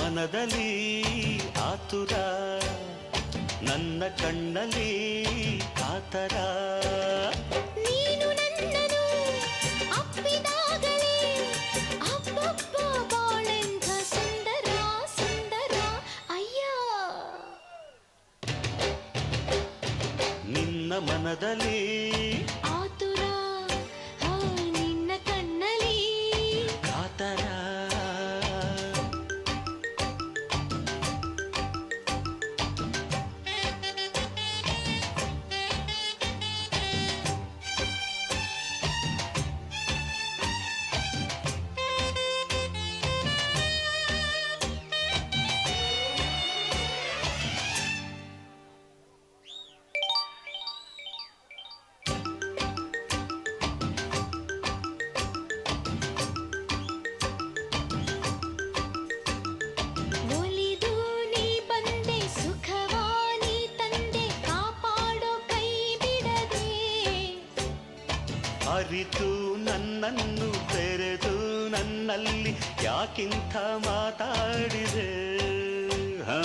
ಮನದಲ್ಲಿ ಆತುರ. ನನ್ನ ಕಣ್ಣಲ್ಲಿ ಆತರ ನೀನು ಅರಿತು ನನ್ನನ್ನು ತೆರೆದು ನನ್ನಲ್ಲಿ ಯಾಕಿಂತ ಮಾತಾಡಿದೆ? ಹಾ.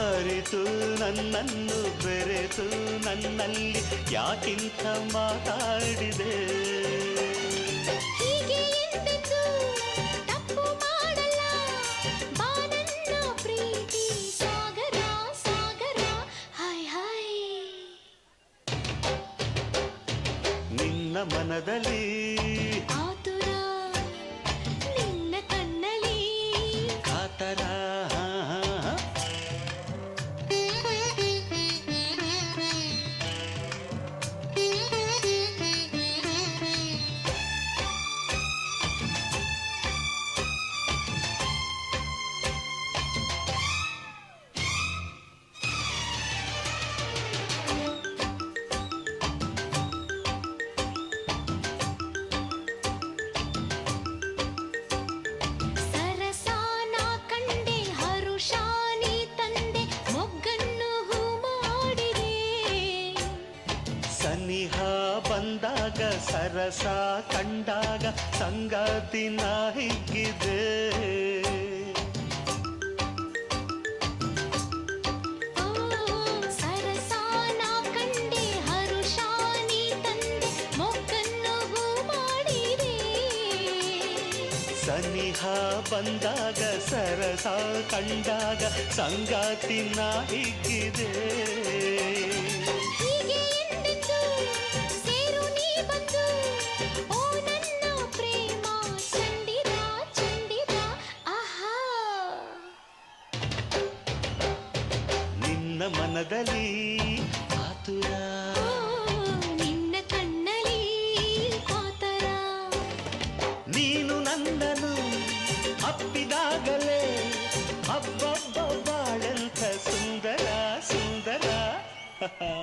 ಅರಿತು ನನ್ನನ್ನು ಬೆರೆತು ನನ್ನಲ್ಲಿ ಯಾಕಿಂತ ಮಾತಾಡಿದೆ? ಮನದಲ್ಲಿ ಬಂದಾಗ ಸರಸ ಕಂಡಾಗ ಸಂಗಾತಿನ ಹಿಗ್ಗಿದೆ ಓ ಸರಸಾನ ಕಂಡೆ ಹರುಷಾನಿ ತಂದೆ ಮೊಗ್ಗನ್ನು ಹೂ ಮಾಡಿದೆ ಸನಿಹ ಬಂದಾಗ ಸರಸ ಕಂಡಾಗ ಸಂಗಾತಿನ ಹಿಗ್ಗಿದೆ ಮನದಲ್ಲಿ ಆತುರ ನಿನ್ನ ಕಣ್ಣಲ್ಲಿ ಕಾತರ. ನೀನು ನನ್ನನು ಅಪ್ಪಿದಾಗಲೇ ಅಬ್ಬಬ್ಬ ಬಾಳಂತ ಸುಂದರ ಸುಂದರ.